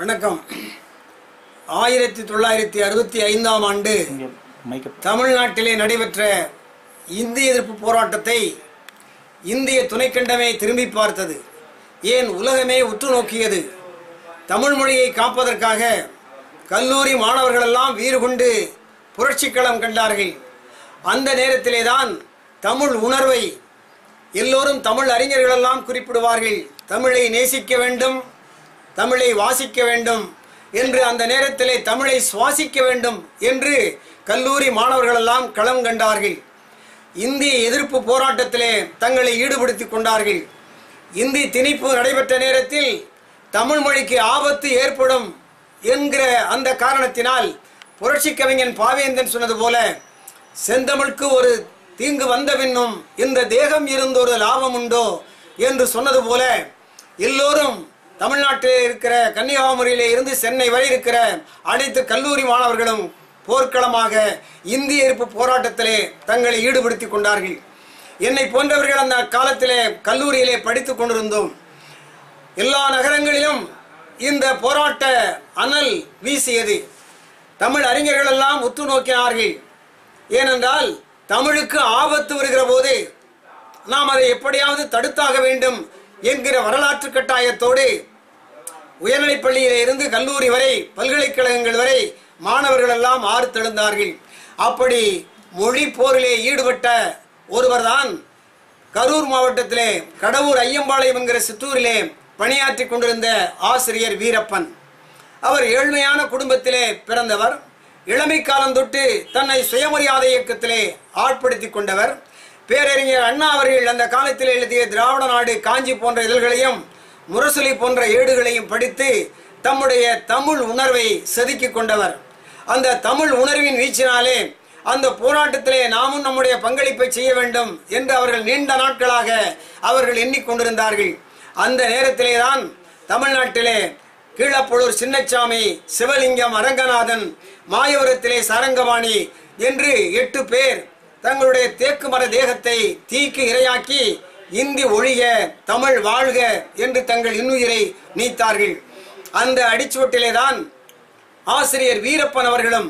வணக்கம். ஆயிரத்தி தொள்ளாயிரத்தி அறுபத்தி ஐந்தாம் ஆண்டு தமிழ்நாட்டிலே நடைபெற்ற இந்திய எதிர்ப்பு போராட்டத்தை இந்திய துணைக்கண்டமே திரும்பி பார்த்தது. ஏன் உலகமே உற்று நோக்கியது? தமிழ் மொழியை காப்பதற்காக கல்லூரி மாணவர்களெல்லாம் வீறு கொண்டு புரட்சிக்களம் கண்டார்கள். அந்த நேரத்திலே தான் தமிழ் உணர்வை எல்லோரும் தமிழ் அறிஞர்களெல்லாம் குறிப்பிடுவார்கள். தமிழை நேசிக்க வேண்டும் தமிழை வாசிக்க வேண்டும் என்று அந்த நேரத்திலே தமிழை சுவாசிக்க வேண்டும் என்று கல்லூரி மாணவர்களெல்லாம் களம் கண்டார்கள். இந்திய எதிர்ப்பு போராட்டத்திலே தங்களை ஈடுபடுத்தி கொண்டார்கள். இந்தி திணிப்பு நடைபெற்ற நேரத்தில் தமிழ் மொழிக்கு ஆபத்து ஏற்படும் என்கிற அந்த காரணத்தினால் புரட்சி கவிஞன் பாவேந்தன் சொன்னது போல செந்தமிழ்க்கு ஒரு தீங்கு வந்த பின்னும் இந்த தேகம் இருந்தொரு லாபம் உண்டோ என்று சொன்னது போல எல்லோரும் தமிழ்நாட்டில் இருக்கிற கன்னியாகுமரியிலே இருந்து சென்னை வரை இருக்கிற அனைத்து கல்லூரி மாணவர்களும் போர்க்களமாக இந்திய எதிர்ப்பு போராட்டத்திலே தங்களை ஈடுபடுத்தி கொண்டார்கள். என்னை போன்றவர்கள் அந்த காலத்திலே கல்லூரியிலே படித்துக் கொண்டிருந்தோம். எல்லா நகரங்களிலும் இந்த போராட்ட அனல் வீசியது. தமிழ் அறிஞர்கள் எல்லாம் உற்று நோக்கினார்கள். ஏனென்றால் தமிழுக்கு ஆபத்து வருகிற போது நாம் அதை எப்படியாவது தடுத்தாக வேண்டும் என்கிற வரலாற்று கட்டாயத்தோடு உயர்நிலைப் பள்ளியிலிருந்து கல்லூரி வரை பல்கலைக்கழகங்கள் வரை மாணவர்கள் எல்லாம் ஆறுத்தெழுந்தார்கள் அப்படி மொழி போரிலே ஈடுபட்ட ஒருவர்தான் கரூர் மாவட்டத்திலே கடவுர் ஐயம்பாளையம் என்கிற சிற்றூரிலே பணியாற்றி கொண்டிருந்த ஆசிரியர் வீரப்பன். அவர் ஏழ்மையான குடும்பத்திலே பிறந்தவர். இளமை காலம் தொட்டு தன்னை சுயமரியாதை இயக்கத்திலே ஆட்படுத்தி கொண்டவர். பேரறிஞர் அண்ணா அவர்கள் அந்த காலத்தில் எழுதிய திராவிட நாடு காஞ்சி போன்ற இதழ்களையும் முரசொலி போன்ற ஏடுகளையும் படித்து தம்முடைய தமிழ் உணர்வை செதுக்கி கொண்டவர். அந்த தமிழ் உணர்வின் வீச்சினாலே அந்த போராட்டத்திலே நாமும் நம்முடைய பங்களிப்பை செய்ய வேண்டும் என்று அவர்கள் நீண்ட நாட்களாக அவர்கள் எண்ணிக்கொண்டிருந்தார்கள் அந்த நேரத்திலே தான் தமிழ்நாட்டிலே கீழப்பழூர் சின்னச்சாமி சிவலிங்கம் அரங்கநாதன் மாயவரத்திலே சரங்கவாணி என்று எட்டு பேர் தங்களுடைய தேக்கு மர தேகத்தை தீக்கு இரையாக்கி இந்தி ஒழிய தமிழ் வாழ்க என்று தங்கள் இன்னுயிரை நீத்தார்கள். அந்த அடிச்சுவட்டிலே தான் ஆசிரியர் வீரப்பன் அவர்களும்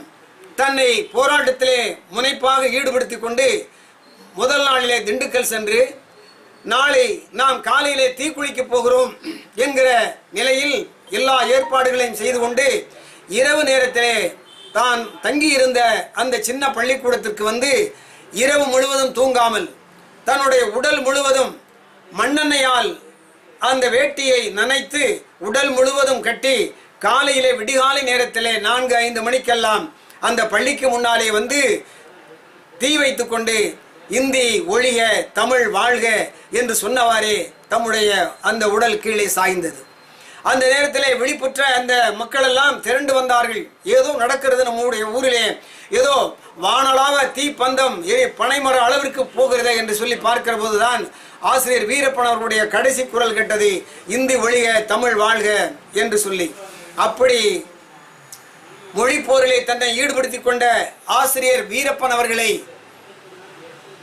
தன்னை போராட்டத்திலே முனைப்பாக ஈடுபடுத்தி கொண்டு முதல் நாளிலே திண்டுக்கல் சென்று நாளை நாம் காலையிலே தீக்குளிக்க போகிறோம் என்கிற நிலையில் எல்லா ஏற்பாடுகளையும் செய்து கொண்டு இரவு நேரத்திலே தான் தங்கியிருந்த அந்த சின்ன பள்ளிக்கூடத்திற்கு வந்து இரவு முழுவதும் தூங்காமல் தன்னுடைய உடல் முழுவதும் மண்ணெண்ணையால் அந்த வேட்டியை நனைத்து உடல் முழுவதும் கட்டி காலையிலே விடிகாலை நேரத்திலே நான்கு ஐந்து மணிக்கெல்லாம் அந்த பள்ளிக்கு முன்னாலே வந்து தீ வைத்து கொண்டு இந்தி ஒழிக தமிழ் வாழ்க என்று சொன்னவாறே தம்முடைய அந்த உடல் கீழே சாய்ந்தது. அந்த நேரத்திலே விழிப்புற்ற அந்த மக்கள் எல்லாம் திரண்டு வந்தார்கள். ஏதோ நடக்கிறது நம்முடைய ஊரிலே ஏதோ வானலாக தீப்பந்தம் ஏ- பனைமர அளவிற்கு போகிறதே என்று சொல்லி பார்க்கிற போதுதான் ஆசிரியர் வீரப்பன் அவர்களுடைய கடைசி குரல் கெட்டது இந்தி ஒழிக தமிழ் வாழ்க என்று சொல்லி. அப்படி மொழி போரிலே தன்னை ஈடுபடுத்தி கொண்ட ஆசிரியர் வீரப்பன் அவர்களை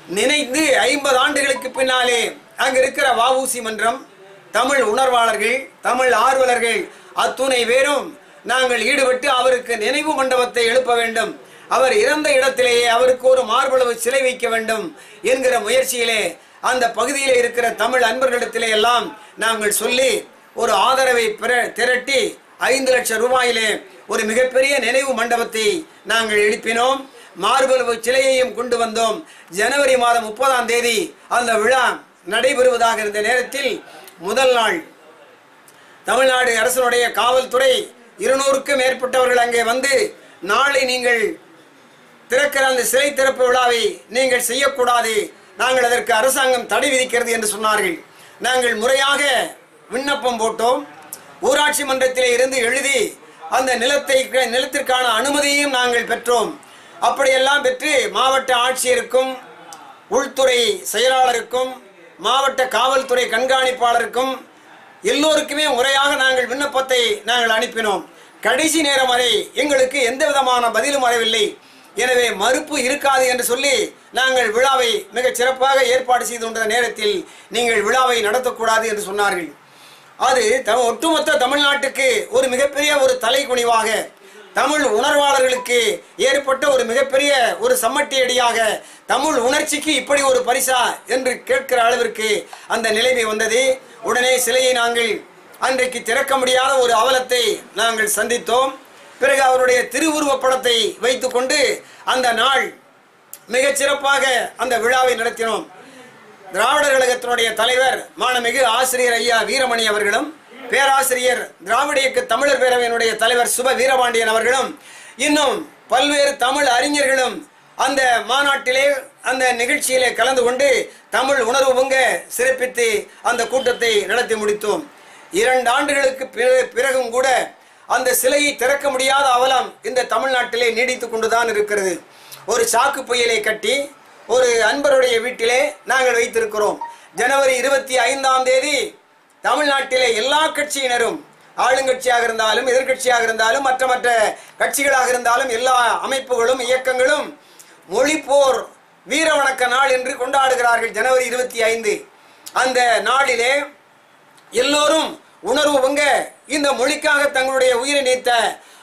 நினைந்து ஐம்பது ஆண்டுகளுக்கு பின்னாலே அங்கு இருக்கிற வஉசி மன்றம் தமிழ் உணர்வாளர்கள் தமிழ் ஆர்வலர்கள் அத்துணை பேரும் நாங்கள் ஈடுபட்டு அவருக்கு நினைவு மண்டபத்தை எழுப்ப வேண்டும். அவர் இறந்த இடத்திலேயே அவருக்கு ஒரு மார்பளவு சிலை வைக்க வேண்டும் என்கிற முயற்சியிலே அந்த பகுதியில் இருக்கிற தமிழ் அன்பர்களிடத்திலே எல்லாம் நாங்கள் சொல்லி ஒரு ஆதரவை பிற- திரட்டி ஐந்து லட்சம் ரூபாயிலே ஒரு மிகப்பெரிய நினைவு மண்டபத்தை நாங்கள் எழுப்பினோம். மார்பளவு சிலையையும் கொண்டு வந்தோம். ஜனவரி மாதம் முப்பதாம் தேதி அந்த விழா நடைபெறுவதாக இருந்த நேரத்தில் முதல் நாள் தமிழ்நாடு அரசனுடைய காவல்துறை இருநூறுக்கும் மேற்பட்டவர்கள் அங்கே வந்து நாளை நீங்கள் திறக்கிற அந்த சிலை திறப்பு விழாவை நீங்கள் செய்யக்கூடாது. நாங்கள் அதற்கு அரசாங்கம் தடை விதிக்கிறது என்று சொன்னார்கள். நாங்கள் முறையாக விண்ணப்பம் போட்டோம். ஊராட்சி மன்றத்திலே இருந்து எழுதி அந்த நிலத்தை நிலத்திற்கான அனுமதியையும் நாங்கள் பெற்றோம். அப்படியெல்லாம் பெற்று மாவட்ட ஆட்சியருக்கும் உள்துறை செயலாளருக்கும் மாவட்ட காவல்துறை கண்காணிப்பாளருக்கும் எல்லோருக்குமே முறையாக நாங்கள் விண்ணப்பத்தை நாங்கள் அனுப்பினோம். கடைசி நேரம் வரை எங்களுக்கு எந்த விதமான பதிலும் வரவில்லை. எனவே மறுப்பு இருக்காது என்று சொல்லி நாங்கள் விழாவை மிகச் சிறப்பாக ஏற்பாடு செய்து கொண்ட நேரத்தில் நீங்கள் விழாவை நடத்தக்கூடாது என்று சொன்னார்கள். அது த ஒட்டுமொத்த தமிழ்நாட்டுக்கு ஒரு மிகப்பெரிய ஒரு தலைக்குனிவாக தமிழ் உணர்வாளர்களுக்கு ஏற்பட்ட ஒரு மிகப்பெரிய ஒரு சம்மட்டி அடியாக தமிழ் உணர்ச்சிக்கு இப்படி ஒரு பரிசா என்று கேட்கிற அளவிற்கு அந்த நிலைமை வந்தது. உடனே சிலையை நாங்கள் அன்றைக்கு திறக்க முடியாத ஒரு அவலத்தை நாங்கள் சந்தித்தோம். பிறகு அவருடைய திருவுருவப் படத்தை வைத்துக்கொண்டு அந்த நாள் மிகச் சிறப்பாக அந்த விழாவை நடத்தினோம். திராவிடர் கழகத்தினுடைய தலைவர் மாணமிகு ஆசிரியர் ஐயா வீரமணி அவர்களும் பேராசிரியர் திராவிட இயக்க தமிழர் பேரவையினுடைய தலைவர் சுப வீரபாண்டியன் அவர்களும் இன்னும் பல்வேறு தமிழ் அறிஞர்களும் அந்த மாநாட்டிலே அந்த நிகழ்ச்சியிலே கலந்து கொண்டு தமிழ் உணர்வு பொங்க சிறப்பித்து அந்த கூட்டத்தை நடத்தி முடித்தோம். இரண்டு ஆண்டுகளுக்கு பிறகும் கூட அந்த சிலையை திறக்க முடியாத அவலம் இந்த தமிழ்நாட்டிலே நீடித்து கொண்டுதான் இருக்கிறது. ஒரு சாக்கு புயலை கட்டி ஒரு அன்பருடைய வீட்டிலே நாங்கள் வைத்திருக்கிறோம். ஜனவரி இருபத்தி ஐந்தாம் தேதி தமிழ்நாட்டிலே எல்லா கட்சியினரும் ஆளுங்கட்சியாக இருந்தாலும் எதிர்க்கட்சியாக இருந்தாலும் மற்ற மற்ற கட்சிகளாக இருந்தாலும் எல்லா அமைப்புகளும் இயக்கங்களும் மொழிப்போர் வீர வணக்க நாள் என்று கொண்டாடுகிறார்கள் ஜனவரி இருபத்தி ஐந்து. அந்த நாளிலே எல்லோரும் உணர்வு பொங்க இந்த மொழிக்காக தங்களுடைய உயிரை நீத்த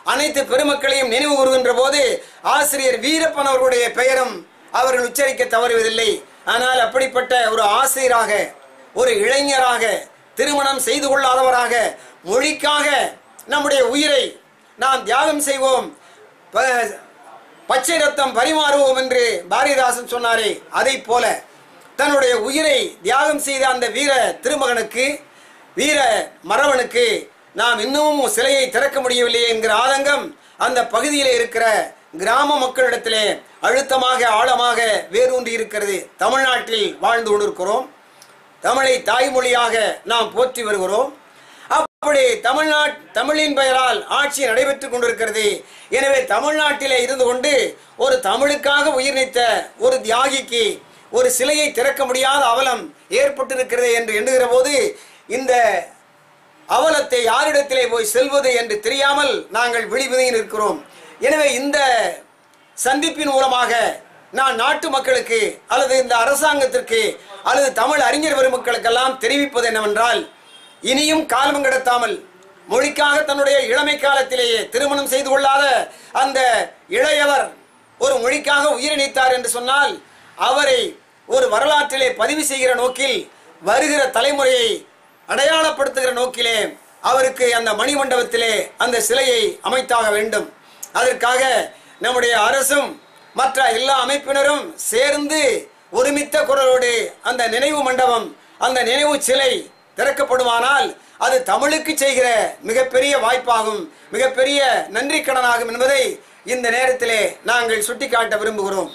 அனைத்து பெருமக்களையும் நினைவு கூறுகின்ற போது ஆசிரியர் வீரப்பன் அவர்களுடைய பெயரும் அவர்கள் உச்சரிக்க தவறுவதில்லை ஆனால் அப்படிப்பட்ட ஒரு ஆசிரியராக ஒரு இளைஞராக திருமணம் செய்து கொள்ளாதவராக மொழிக்காக நம்முடைய உயிரை நாம் தியாகம் செய்வோம். ப- பச்சை ரத்தம் பரிமாறுவோம் என்று பாரதிதாசன் சொன்னாரே. அதை போல தன்னுடைய உயிரை தியாகம் செய்த அந்த வீர திருமகனுக்கு வீர மறவனுக்கு நாம் இன்னமும் சிலையை திறக்க முடியவில்லை என்கிற ஆதங்கம் அந்த பகுதியில் இருக்கிற கிராம மக்களிடத்திலே அழுத்தமாக ஆழமாக வேரூன்றி இருக்கிறது. தமிழ்நாட்டில் வாழ்ந்து கொண்டிருக்கிறோம். தமிழை தாய்மொழியாக நாம் போற்றி வருகிறோம். அப்படி தமிழ்நாட் தமிழின் பெயரால் ஆட்சி நடைபெற்று கொண்டிருக்கிறது. எனவே தமிழ்நாட்டிலே இருந்து கொண்டு ஒரு தமிழுக்காக உயிர் நீத்த ஒரு தியாகிக்கு ஒரு சிலையை திறக்க முடியாத அவலம் ஏற்பட்டிருக்கிறது என்று எண்ணுகிற போது இந்த அவலத்தை யாரிடத்திலே போய் செல்வது என்று தெரியாமல் நாங்கள் விழிபுதையில் இருக்கிறோம் எனவே இந்த சந்திப்பின் மூலமாக நான் நாட்டு மக்களுக்கு அல்லது இந்த அரசாங்கத்திற்கு அல்லது தமிழ் அறிஞர் பெருமக்களுக்கெல்லாம் தெரிவிப்பது என்னவென்றால் இனியும் காலம் கிடத்தாமல் மொழிக்காக தன்னுடைய இளமை காலத்திலேயே திருமணம் செய்து கொள்ளாத அந்த இளையவர் ஒரு மொழிக்காக உயிரை என்று சொன்னால் அவரை ஒரு வரலாற்றிலே பதிவு செய்கிற நோக்கில் வருகிற தலைமுறையை அடையாளப்படுத்துகிற நோக்கிலே அவருக்கு அந்த மணிமண்டபத்திலே அந்த சிலையை அமைத்தாக வேண்டும். அதற்காக நம்முடைய அரசும் மற்ற எல்லா அமைப்பினரும் சேர்ந்து ஒருமித்த குரலோடு அந்த நினைவு மண்டபம் அந்த நினைவு சிலை திறக்கப்படுமானால் அது தமிழுக்கு செய்கிற மிகப்பெரிய வாய்ப்பாகும் மிகப்பெரிய நன்றி கடனாகும் என்பதை இந்த நேரத்திலே நாங்கள் சுட்டிக்காட்ட விரும்புகிறோம்.